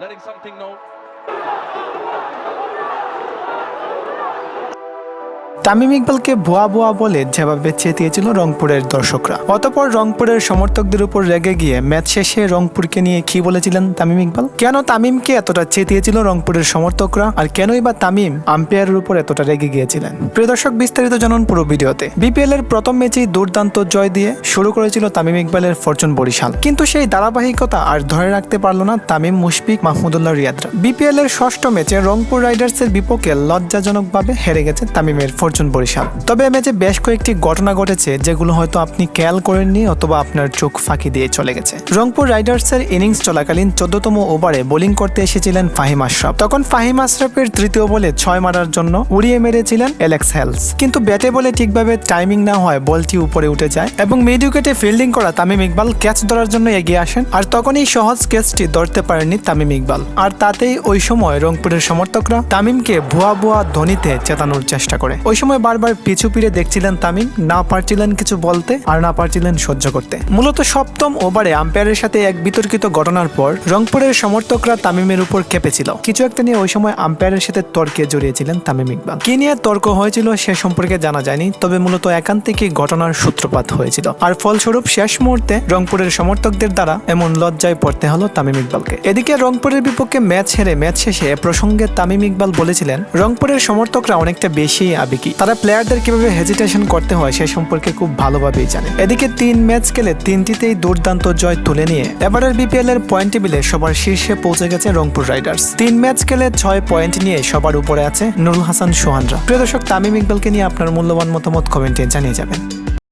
letting something know. Tamim ইকবালকে ভুয়া ভুয়া বলে যেভাবে চেতিয়েছিল রংপুরের দর্শকরা। অতপর রংপুরের সমর্থকদের উপর রেগে গিয়ে ম্যাচ শেষে রংপুরকে নিয়ে কি বলেছিলেন তামিম ইকবাল? কেন তামিমকে এতটা চেতিয়েছিল রংপুরের সমর্থকরা? আর কেনই বা তামিম আম্পায়ারের উপর এতটা রেগে গিয়েছিলেন? প্রিয় দর্শক, বিস্তারিত জানুন পুরো ভিডিওতে। বিপিএল এর প্রথম ম্যাচেই দুর্দান্ত জয় দিয়ে শুরু করেছিল তামিম ইকবালের ফরচুন বরিশাল। কিন্তু সেই ধারাবাহিকতা আর ধরে রাখতে পারল না তামিম মুশফিক মাহমুদুল্লাহ রিয়াদরা বিপিএল এর ষষ্ঠ ম্যাচে রংপুর রাইডার্সের বিপক্ষে লজ্জাজনকভাবে হেরে গেছে তামিমের ফরচুন বরিশাল। তবে এ ম্যাচে বেশ কয়েকটি ঘটনা ঘটেছে যেগুলো হয়তো আপনি খেয়াল করেননি অথবা আপনার চোখ ফাঁকি দিয়ে চলে গেছে। রংপুর রাইডার্সের ইনিংস চলাকালীন চোদ্দতম ওভারে বোলিং করতে এসেছিলেন ফাহিম আশরাফ। তখন ফাহিম আশরাফের তৃতীয় বলে ছয় মারার জন্য উড়িয়ে মেরেছিলেন এলেক্স হেলস। কিন্তু ব্যাটে বলে ঠিকভাবে টাইমিং না হয় বলটি উপরে উঠে যায় এবং মিড উইকেটে ফিল্ডিং করা তামিম ইকবাল ক্যাচ ধরার জন্য এগিয়ে আসেন। আর তখনই সহজ ক্যাচটি ধরতে পারেননি তামিম ইকবাল। আর তাতেই ওই সময় রংপুরের সমর্থকরা তামিমকে ভুয়া ভুয়া ধ্বনিতে চেতানোর চেষ্টা করে। ওই সময় বারবার পিছু পিড়ে দেখছিলেন তামিম, না পারছিলেন কিছু বলতে আর না পারছিলেন সহ্য করতে। মূলত সপ্তম ওভারে আম্পায়ারের সাথে এক বিতর্কিত ঘটনার পর রংপুরের সমর্থকরা তামিমের উপর কেঁপেছিল কিছু একটা নিয়ে ওই সময় আম্পায়ারের সাথে তর্কে জড়িয়েছিলেন তামিম ইকবাল। কি নিয়ে তর্ক হয়েছিল সে সম্পর্কে জানা যায়নি, তবে মূলত একান্তিকই ঘটনার সূত্রপাত হয়েছিল। আর ফলস্বরূপ শেষ মুহূর্তে রংপুরের সমর্থকদের দ্বারা এমন লজ্জায় পড়তে হলো তামিম ইকবালকে। এদিকে রংপুরের বিপক্ষে ম্যাচ হেরে ম্যাচ শেষে প্রসঙ্গে তামিম ইকবাল বলেছিলেন, রংপুরের সমর্থকরা অনেকটা বেশি আবেগী তারা প্লেয়ারদের কীভাবে হেজিটেশন করতে হয় সে সম্পর্কে খুব ভালোভাবেই জানে। এদিকে তিন ম্যাচ খেলে তিনটিতেই দুর্দান্ত জয় তুলে নিয়ে এবারের বিপিএল এর পয়েন্ট টেবিলে সবার শীর্ষে পৌঁছে গেছে রংপুর রাইডার্স। তিন ম্যাচ খেলে ছয় পয়েন্ট নিয়ে সবার উপরে আছে নুরুল হাসান সোহানরা। প্রিয় দর্শক, তামিম ইকবালকে নিয়ে আপনার মূল্যবান মতামত কমেন্টে জানিয়ে যাবেন।